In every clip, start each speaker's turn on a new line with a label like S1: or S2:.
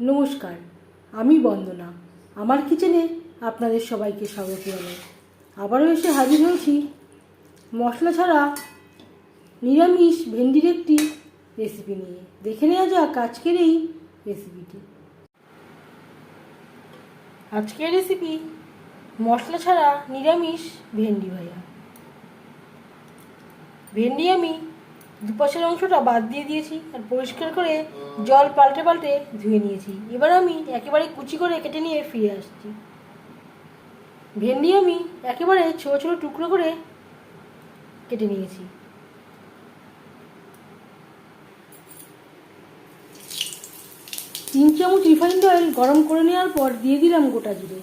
S1: নমস্কার, আমি বন্দনা। আমার কিচেনে আপনাদের সবাইকে স্বাগত জানাই। আবারও এসে হাজির হয়েছি। মশলা ছাড়া নিরামিষ ভেন্ডির একটি রেসিপি নিয়ে। দেখে নেওয়া যাক আজকের এই রেসিপিটি আজকের রেসিপি মশলা ছাড়া নিরামিষ ভেন্ডি ভাজা। ভেন্ডি আমি দুপাশের অংশটা বাদ দিয়ে দিয়েছি আর পরিষ্কার করে জল পাল্টে পাল্টে ধুয়ে নিয়েছি। এবার আমি একেবারে কুচি করে কেটে নিয়ে ফিরে আসছি। ভেন্ডি আমি একেবারে ছোটো ছোটো টুকরো করে কেটে নিয়েছি। তিন চামচ রিফাইন্ড অয়েল গরম করে নেওয়ার পর দিয়ে দিলাম গোটা জিরে।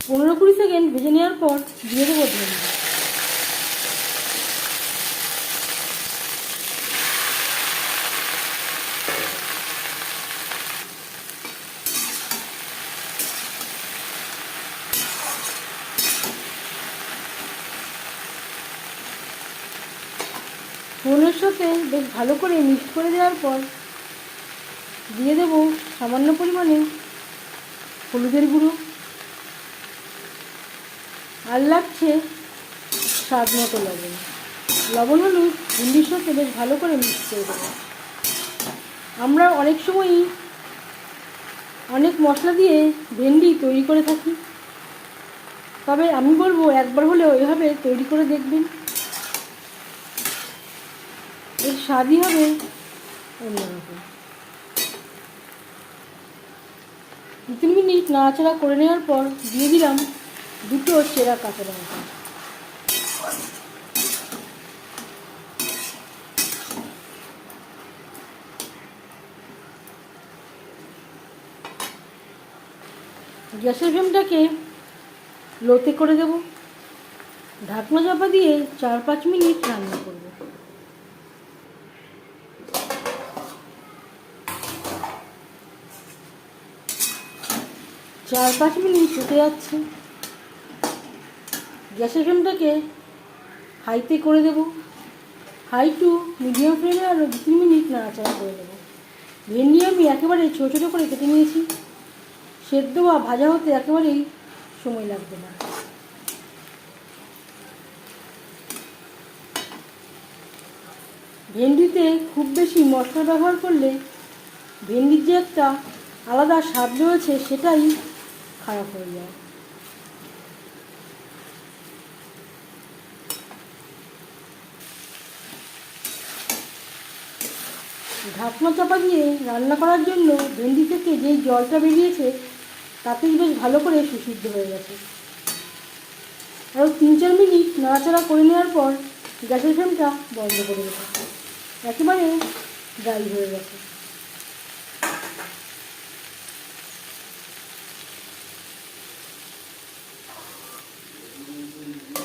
S1: পনেরো কুড়ি সেকেন্ড ভেজে নেওয়ার পর দিয়ে দেবো ফোনের সাথে বেশ ভালো করে মিক্স করে দেওয়ার পর দিয়ে দেব সামান্য পরিমাণে হলুদের গুঁড়ো। আর লাগছে স্বাদ মতো লবণ। লবণ, হলুদ ভিন্ডির সাথে বেশ ভালো করে মিক্স করে দেবো। আমরা অনেক সময়ই অনেক মশলা দিয়ে ভেন্ডি তৈরি করে থাকি। তবে আমি বলব একবার হলেও এভাবে তৈরি করে দেখবেন। এর স্বাদই হবে? অন্যরকম দু তিন মিনিট নাড়াচাড়া করে নেওয়ার পর দিয়ে দিলাম দুটো চেরা কাঁচা লঙ্কা। গ্যাসের ফ্লেমটাকে লোতে করে দেব। ঢাকনা চাপা দিয়ে চার পাঁচ মিনিট রান্না করব। চার পাঁচ মিনিট হতে যাচ্ছে। গ্যাসের ফ্লেমটাকে হাইতে করে দেব। হাই টু মিডিয়াম ফ্লেমে আরও দু তিন মিনিট নাড়াচাড়া করে দেবো ভেন্ডি আমি একেবারে ছোটো ছোটো করে কেটে নিয়েছি। সেদ্ধ বা ভাজা হতে একেবারেই সময় লাগবে না। ভেন্ডিতে খুব বেশি মশলা ব্যবহার করলে ভেন্ডির যে একটা আলাদা স্বাদ রয়েছে সেটাই খারাপ হয়ে যায়। ঢাকনা চাপা দিয়ে রান্না করার জন্য ভেন্ডি থেকে যেই জলটা বেরিয়েছে, তাতেই বেশ ভালো করে সুসিদ্ধ হয়ে গেছে। আরও তিন চার মিনিট নাড়াচাড়া করে নেওয়ার পর গ্যাসের ফ্লেমটা বন্ধ করে দেবো একেবারে ড্রাই হয়ে গেছে।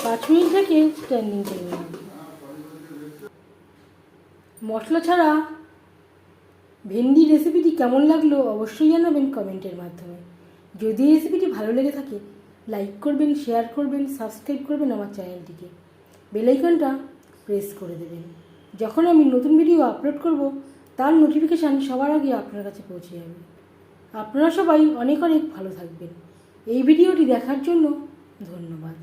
S1: পাঁচ মিনিট থেকে স্ট্যান্ডিং করে নেব মশলা ছাড়া ভেন্ডি রেসিপিটি কেমন লাগল অবশ্যই জানাবেন কমেন্টের মাধ্যমে। যদি রেসিপিটি ভালো লেগে থাকে লাইক করবেন শেয়ার করবেন সাবস্ক্রাইব করবেন আমার চ্যানেলটিকে বেলাইকনটা প্রেস করে দেবেন। যখন আমি নতুন ভিডিও আপলোড করব, তার নোটিফিকেশান সবার আগে আপনার কাছে পৌঁছে যাবে। আপনারা সবাই অনেক অনেক ভালো থাকবেন। এই ভিডিওটি দেখার জন্য ধন্যবাদ।